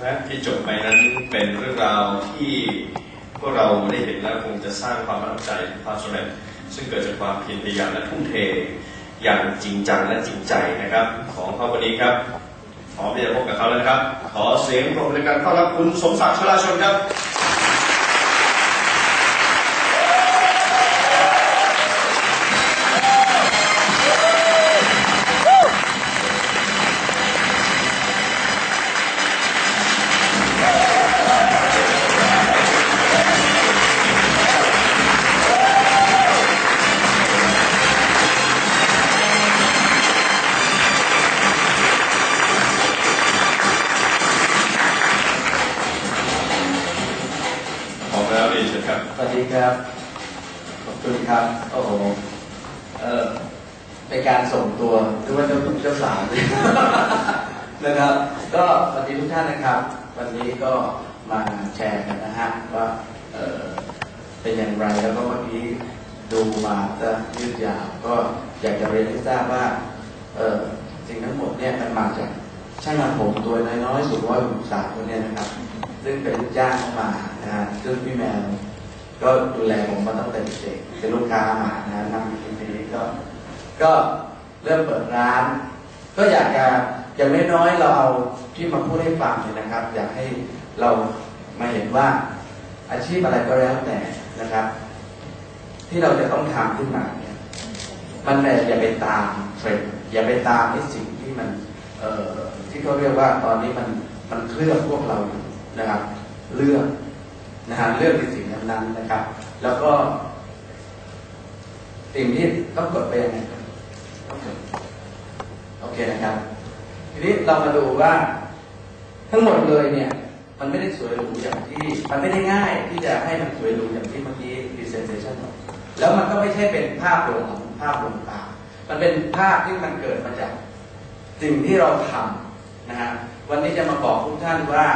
และที่จบไปนั้นเป็นเรื่องราวที่พวกเราได้เห็นแล้วคงจะสร้างความประทับใจความสำเร็จซึ่งเกิดจากความเพียรพยายามและทุ่มเท อย่างจริงจังและจริงใจนะครับ ของเขาวันนี้ครับพร้อมที่จะพบกับเขาแล้วนะครับ ขอเสียงปรบมือในการต้อนรับคุณสมศักดิ์ชลาชนครับ คุณครับ โอ้โห เออเป็นการส่งตัวหรือว่าเจ้าเจ้าสาวนะครับ ก็สวัสดีทุกท่านนะครับ วันนี้ก็มาแชร์กันนะฮะว่าเออเป็นอย่างไรแล้วก็เมื่อกี้ดูมาจะยืดยาวก็อยากจะเรียนให้ทราบว่าเออสิ่งทั้งหมดเนี่ยมันมาจากช่างทำผมตัวน้อยๆสุดร้อยหกสามคนเนี่ยนะครับ ซึ่งเป็นลูกจ้างเข้ามานะฮะซึ่งพี่แมว ก็ดูแลผมมาตั้งแต่เด็กเป็นลูกค้ามานะนั่งทีนี้ก็ ก็เริ่มเปิดร้าน ก็อยากจะอย่างน้อยๆเราเอาที่มาพูดให้ฟังเนี่ยนะครับ อยากให้เรามาเห็นว่าอาชีพอะไรก็แล้วแต่นะครับ ที่เราจะต้องทำขึ้นมาเนี่ยมันเนี่อย่าไปตามเทรนด์อย่าไปตามไอ้สิ่งที่มันเอ่อที่เขาเรียกว่าตอนนี้มันมันเคลื่อบพวกเราอยู่นะครับ เลือกนะฮะเลือกในสิ่ง นั้นๆนะครับ แล้วก็สิ่งที่ต้องกดไปยังไงโอเคนะครับ ทีนี้เรามาดูว่าทั้งหมดเลยเนี่ย มันไม่ได้สวยหรูอย่างที่ มันไม่ได้ง่ายที่จะให้มันสวยหรูอย่างที่เมื่อกี้ presentation บอกแล้วมันก็ไม่ใช่เป็นภาพลวงภาพลวงตา มันเป็นภาพที่มันเกิดมาจากสิ่งที่เราทำนะฮะวันนี้จะมาบอกทุกท่านว่า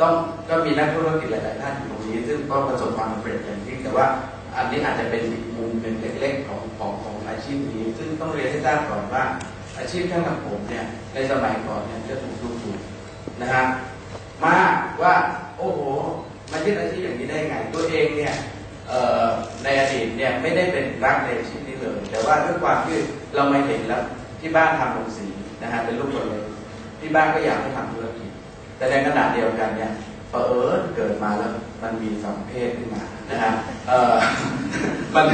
ต้องก็มีนักธุรกิจหลายๆท่านอยู่ตรงนี้ซึ่งก็ประสบความสำเร็จอย่างที่แต่ว่าอันนี้อาจจะเป็นอีกมุมหนึ่งเล็กๆของของของอาชีพนี้ ซึ่งต้องเรียนให้ทราบก่อนว่า อาชีพช่างทำผมเนี่ยในสมัยก่อนเนี่ยจะถูกดูถูกนะฮะมากว่าโอ้โหมายึดอาชีพอย่างนี้ได้ไง ตัวเองเนี่ยในอดีตเนี่ยไม่ได้เป็นรักในอาชีพนี้เลย แต่ว่าด้วยความที่เราไม่เห็นแล้วที่บ้านทำโรงสีนะฮะเป็นลูกคนเลยที่บ้านก็อยากให้ทำธุรกิจ แต่ในขณะเดียวกันเนี่ยเผอิญเกิดมาแล้วมันมีสองเพศขึ้นมานะฮะเออมัน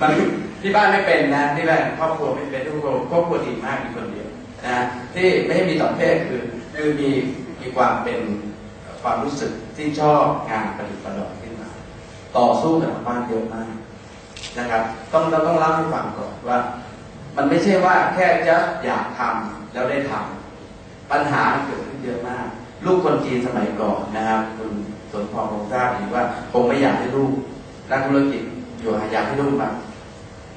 มันที่บ้านไม่เป็นนะที่บ้านครอบครัวไม่เป็นครอบครัวครอบครัวดีมากมีคนเดียวนะฮะที่ไม่ให้มีสองเพศคือคือมีมีความเป็นความรู้สึกที่ชอบงานประดิษฐ์ประดอยขึ้นมา ต่อสู้กับบ้านเยอะมากนะครับ ต้องเราต้องเล่าให้ฟังก่อนว่า มันไม่ใช่ว่าแค่จะอยากทำแล้วได้ทำปัญหาเกิดขึ้นเยอะมาก ลูกคนจีนสมัยก่อนนะครับคุณสนพรคงทราบดีว่าคงไม่อยากให้ลูกนักธุรกิจอยู่อยากให้ลูกมา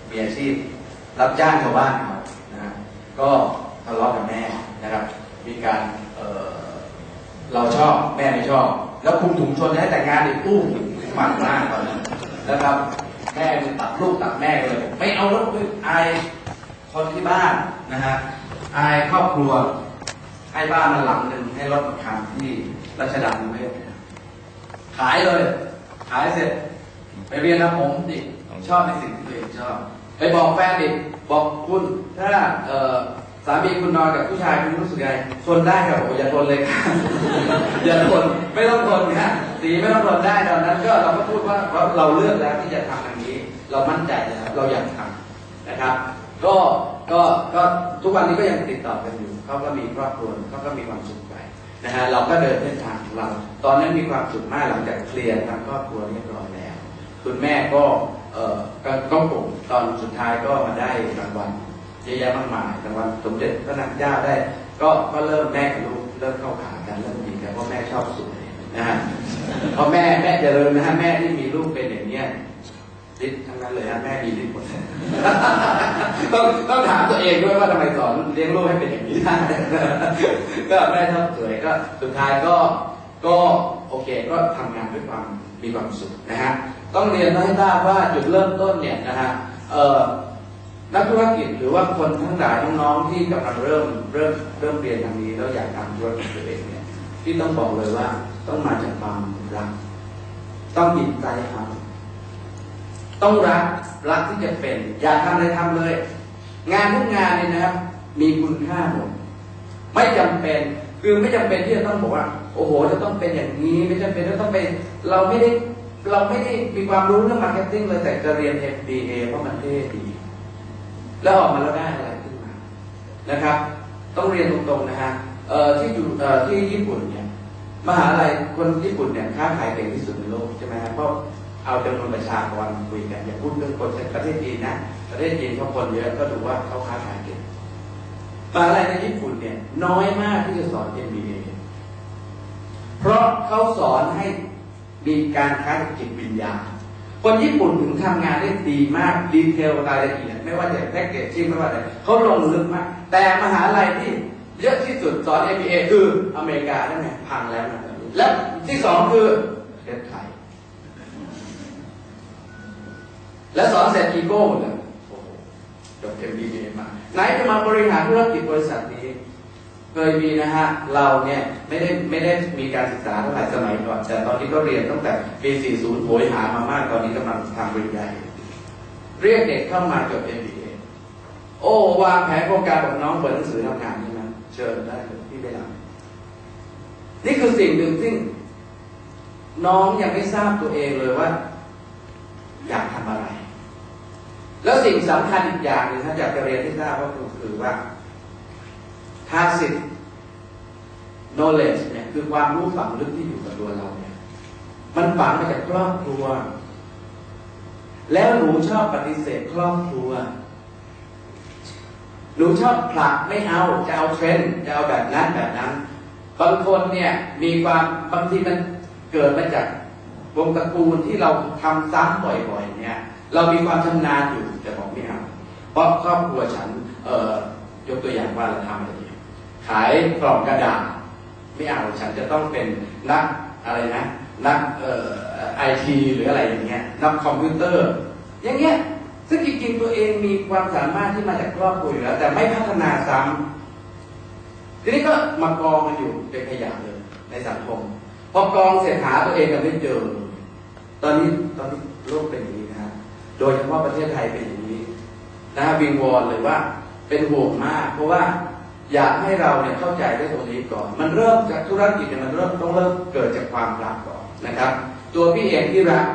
มีอาชีพ รับจ้างชาวบ้านเขานะฮะก็ทะเลาะกับแม่นะครับ มีการเเราชอบแม่ไม่ชอบ แล้วคุมถุงชนให้แต่งงานอีกอู้หมันมากตอนนั้นนะครับแม่ตัดลูกตัดแม่เลยไม่เอาแล้วอายคนที่บ้านนะฮะอายครอบครัว ให้บ้านมันหลังหนึ่งให้รถมาคันที่รัชดาพิเวศขายเลย ขายเสร็จ ไปเรียนทำผมดิชอบในสิ่งที่ตัวเองชอบไปบอกแฟนดิบอกคุณถ้าเสามีคุณนอนกับผู้ชายคุณรู้สึกไงทนได้ครับโอ้อย่าทนเลยครับอย่าทนไม่ต้องทนนะสีไม่ต้องทนได้ตอนนั้น ก็เราก็พูดว่าเราเลือกแล้วที่จะทำอย่างนี้ เรามั่นใจแล้วเราอยากทำนะครับ ก็ก็ก็ทุกวันนี้ก็ยังติดต่อกันอยู่เขาก็มีครอบครัวเขาก็มีความสุขไปนะฮะเราก็เดินเส้นทางของเรา ตอนนั้นมีความสุขมากหลังจากเคลียร์ทางครอบครัวเรียบร้อยแล้ว คุณแม่ก็เอ่อก็ก็ผมตอนสุดท้ายก็มาได้รางวัลเยอะแยะมากมายรางวัลสมเด็จพระนางเจ้าได้ ก็ก็เริ่มแม่กับลูกเริ่มเข้าขากันเริ่มดีกันเพราะแม่ชอบสวยนะฮะเพราะแม่แม่เจริญนะฮะแม่ที่มีลูกเป็นอย่างเนี้ย ฤทธิ์ทั้งนั้นเลยฮะแม่มีฤทธิ์หมดต้องต้องถามตัวเองด้วยว่าทำไมสอนเลี้ยงลูกให้เป็นอย่างนี้ได้ก็แม่ชอบสวยก็สุดท้ายก็ก็โอเคก็ทำงานด้วยความมีความสุขนะฮะต้องเรียนให้ทราบว่าจุดเริ่มต้นเนี่ยนะฮะเอ่อนักธุรกิจหรือว่าคนทั้งหลายน้องๆที่กำลังเริ่มเริ่มเริ่มเรียนทางนี้แล้วอยากทำธุรกิจตัวเองเนี่ยที่ต้องบอกเลยว่าต้องมาจากความรักต้องจิตใจทำ ต้องรักรักที่จะเป็น อย่าทำอะไรทำเลย งานทุกงานเนี่ยนะครับ มีคุณค่าหมดไม่จำเป็นคือไม่จำเป็นที่จะต้องบอกว่า โอ้โหจะต้องเป็นอย่างนี้ ไม่จำเป็นจะต้องเป็นเราไม่ได้เราไม่ได้มีความรู้เรื่องมาร์เก็ตติ้งเลยแต่จะเรียน MBA เพราะมันเท่ดี แล้วออกมาแล้วได้อะไรขึ้นมานะครับ ต้องเรียนตรงๆนะฮะที่อยู่ที่ญี่ปุ่นเนี่ยมหาลัยคนญี่ปุ่นเนี่ยค้าขายเก่งที่สุดในโลกใช่ไหมครับเพราะ เอาจำนวนประชากรคุยกันอย่าพูดเรื่องคนประเทศจีนนะประเทศจีนเขาคนเยอะก็ดูว่าเขาค้าขายเก่งมหาลัยในญี่ปุ่นเนี่ยน้อยมากที่จะสอน MBA เพราะเขาสอนให้มีการค้าจิตวิญญาณคนญี่ปุ่นถึงทำงานได้ดีมากดีเทลรายละเอียดไม่ว่าจะแพ็กเกจจิ้งไม่ว่าอะไรเขาลงลึกมาก แต่มหาลัยที่เยอะที่สุดสอน MBA คืออเมริกาได้ไหมพังแล้วนะและที่สองคือประเทศไทย และสอนเสร็จอีโก้หมดเลยโอ้โหจบ MBA มาไหนจะมาบริหารธุรกิจบริษัทนี้เคยมีนะฮะ เราเนี่ยไม่ได้ไม่ได้มีการศึกษาเท่าไหร่สมัยก่อน แต่ตอนนี้ก็เรียนตั้งแต่ปี 40 โหยหามามาก ตอนนี้กำลังทำปริญญาเอกเรียกเด็กเข้ามาจบ MBA โอ้วางแผนโครงการของน้องเปิดหนังสือทำงานใช่ไหมเชิญได้เลยพี่ไปรับนี่คือสิ่งหนึ่งซึ่งน้องยังไม่ทราบตัวเองเลยว่า อยากทำอะไร แล้วสิ่งสำคัญอีกอย่างหนึ่งถ้าอยากจะเรียนที่ทราบก็คือว่า tacit knowledge เนี่ยคือความรู้ฝังลึกที่อยู่กับตัวเราเนี่ยมันฝังมาจากครอบครัว แล้วหนูชอบปฏิเสธครอบครัว หนูชอบผลักไม่เอาจะเอาเทรนด์จะเอาแบบนั้นแบบนั้น บางคนเนี่ยมีความบางทีมันเกิดมาจากวงตระกูลที่เราทำซ้ำบ่อยๆเนี่ย เรามีความชำนาญอยู่ แต่บอกไม่เอาเพราะครอบครัวฉันเอ่อยกตัวอย่างว่าเราทำอะไรดีขายกล่องกระดาษไม่เอาฉันจะต้องเป็นนักอะไรนะนักเอ่อไอทีหรืออะไรอย่างเงี้ยนักคอมพิวเตอร์ อย่างเงี้ยซึ่งจริงๆตัวเองมีความสามารถที่มาจากครอบครัวอยู่แล้วแต่ไม่พัฒนาซ้ำทีนี้ก็มากองมันอยู่เป็นขยะเลยในสังคมพอกองเสร็จหาตัวเองก็ไม่เจอ ตอนนี้ตอนนี้โลกเป็นอย่างนี้น โดยเฉพาะประเทศไทยเป็นอย่างนี้นะวิงวอนเลยว่าเป็นห่วงมาก เพราะว่าอยากให้เราเนี่ยเข้าใจด้ตรงนี้ก่อน มันเริ่มจากธุรกิจเนี่ยมันเริ่มต้องเริ่มเกิดจากความรักก่อนนะครับ ตัวพี่เองที่รัก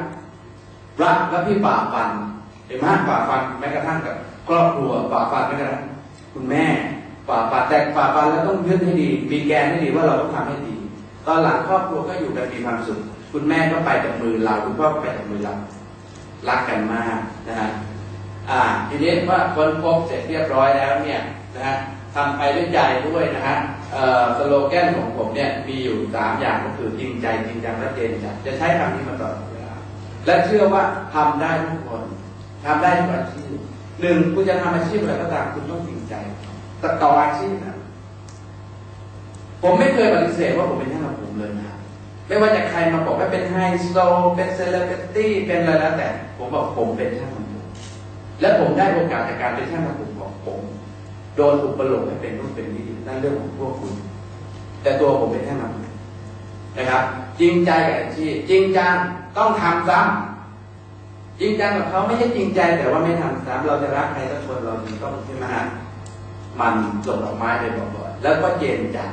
รักและพี่ป่าฟันเห็นไหมป่าฟันแม้กระทั่งกับครอบครัวป่าฟันแม้กระทั่งคุณแม่ป่าฟันแต่ป่าฟันแล้วต้องยึดให้ดี มีแกนให้ดีว่าเราต้องทำให้ดี ตอนหลังครอบครัวก็อยู่กันมีความสุขคุณแม่ก็ไปจากมือเราคุณพ่อก็ไปจากมือเรา รักกันมากนะฮะอ่าทีนี้ว่าคนพบเสร็จเรียบร้อยแล้วเนี่ยนะฮะทำไปด้วยใจด้วยนะฮะเอ่อสโลแกนของผมเนี่ยมีอยู่สามอย่างก็คือจริงใจจริงจังและเจนใจจะใช้คำนี้มาตลอดเวลาและเชื่อว่าทำได้ทุกคนทำได้ทุกอาชีพหนึ่งคุณจะทำอาชีพอะไรก็ตามคุณต้องจริงใจต่ออาชีพนะผมไม่เคยปฏิเสธว่าผมเป็นช่างทำผมเลยนะ ไม่ว่าจะใครมาบอกว่าเป็นไฮโซเป็นเซเลบริตี้เป็นอะไรแล้วแต่ ผมบอกผมเป็นช่างทำผมและผมได้โอกาสจากการเป็นช่างทำผมของผม โดนอุปโลกให้เป็นนู่นเป็นนี่นั่นเรื่องของพวกคุณ แต่ตัวผมเป็นช่างทำผมนะครับ จริงใจกับอาชีพจริงจังต้องทำซ้ำจริงจังกับเขาไม่ใช่จริงใจ แต่ว่าไม่ทำซ้ำเราจะรักใครสักคนเราต้องใช่ไหมฮะมันส่งดอกไม้ไปบ่อยๆแล้วก็เย็นจัง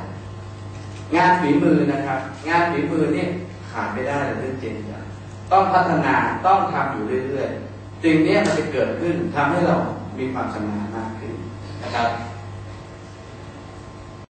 งานฝีมือนะครับ งานฝีมือนี่ขาดไม่ได้เลยเรื่องเจนจังต้องพัฒนาต้องทำอยู่เรื่อยๆสิ่งนี้มันจะเกิดขึ้นทำให้เรามีความชำนาญมากขึ้นนะครับ